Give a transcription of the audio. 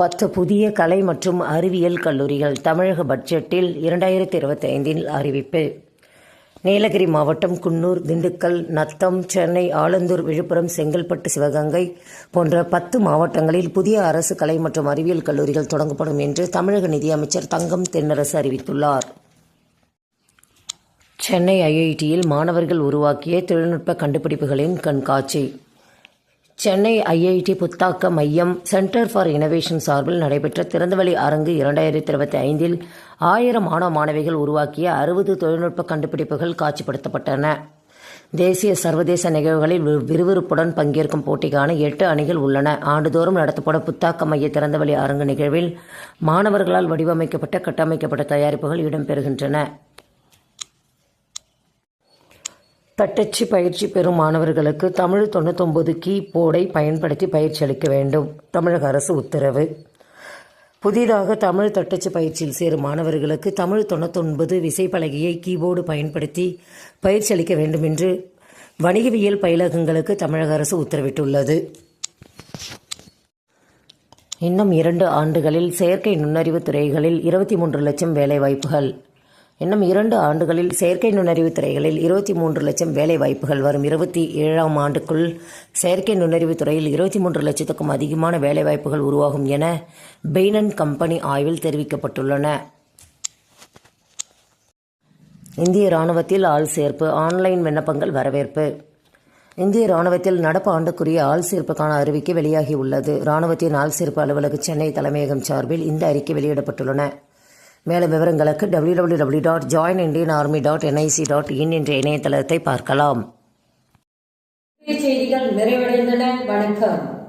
பத்து புதிய கலை மற்றும் அறிவியல் கல்லூரிகள் தமிழக பட்ஜெட்டில் இரண்டாயிரத்தி இருபத்தி ஐந்தில் அறிவிப்பு. நீலகிரி மாவட்டம் குன்னூர் திண்டுக்கல் நத்தம் சென்னை ஆலந்தூர் விழுப்புரம் செங்கல்பட்டு சிவகங்கை போன்ற பத்து மாவட்டங்களில் புதிய அரசு கலை மற்றும் அறிவியல் கல்லூரிகள் தொடங்கப்படும் என்று தமிழக நிதியமைச்சர் தங்கம் தென்னரசு அறிவித்துள்ளார். சென்னை ஐஐடியில் மாணவர்கள் உருவாக்கிய தொழில்நுட்ப கண்டுபிடிப்புகளின் கண்காட்சி. சென்னை ஐஐடி புத்தாக்க மையம் சென்டர் ஃபார் இனோவேஷன் சார்பில் நடைபெற்ற திறந்தவெளி அரங்கு இரண்டாயிரத்தி இருபத்தி ஐந்தில் ஆயிரம் மாணவ மாணவிகள் உருவாக்கிய அறுபது தொழில்நுட்ப கண்டுபிடிப்புகள் காட்சிப்படுத்தப்பட்டன. தேசிய சர்வதேச நிகழ்வுகளில் விறுவிறுப்புடன் பங்கேற்கும் போட்டிக்கான எட்டு அணிகள் உள்ளன. ஆண்டுதோறும் நடத்தப்படும் புத்தாக்க மைய திறந்தவெளி அரங்கு நிகழ்வில் மாணவர்களால் வடிவமைக்கப்பட்ட கட்டமைக்கப்பட்ட தயாரிப்புகள் இடம்பெறுகின்றன. தட்டச்சு பயிற்சி பெறும் மாணவர்களுக்கு தமிழ் தொண்ணூத்தொன்பது கீ போர்டை பயன்படுத்தி பயிற்சி அளிக்க வேண்டும். தமிழக அரசு உத்தரவு. புதிதாக தமிழ் தட்டச்சு பயிற்சியில் சேரும் மாணவர்களுக்கு தமிழ் தொண்ணூத்தொன்பது விசைப்பலகையை கீபோர்டு பயன்படுத்தி பயிற்சி அளிக்க வேண்டும் என்று வணிகவியல் பயிலகங்களுக்கு தமிழக அரசு உத்தரவிட்டுள்ளது. இன்னும் இரண்டு ஆண்டுகளில் செயற்கை நுண்ணறிவு துறைகளில் இருபத்தி மூன்று லட்சம் வேலைவாய்ப்புகள். இன்னும் இரண்டு ஆண்டுகளில் செயற்கை நுண்ணறிவு துறைகளில் இருபத்தி மூன்று லட்சம் வேலை வாய்ப்புகள் வரும். இருபத்தி ஏழாம் ஆண்டுக்குள் செயற்கை நுண்ணறிவு துறையில் இருபத்தி மூன்று லட்சத்துக்கும் அதிகமான வேலை வாய்ப்புகள் உருவாகும் என பெய்னன் கம்பெனி ஆய்வில் தெரிவிக்கப்பட்டுள்ளன. இந்திய ராணுவத்தில் ஆள் சேர்ப்பு ஆன்லைன் விண்ணப்பங்கள் வரவேற்பு. இந்திய ராணுவத்தில் நடப்பு ஆண்டுக்குரிய ஆள் சேர்ப்புக்கான அறிவிக்கை வெளியாகி உள்ளது ராணுவத்தின் ஆள் சேர்ப்பு அலுவலக சென்னை தலைமையகம் சார்பில் இந்த அறிக்கை வெளியிடப்பட்டுள்ளன. மேலும் விவரங்களுக்கு W W W dot join Indian army dot NIC dot in என்ற இணையதளத்தை பார்க்கலாம். செய்திகள் நிறைவடைந்தன. வணக்கம்.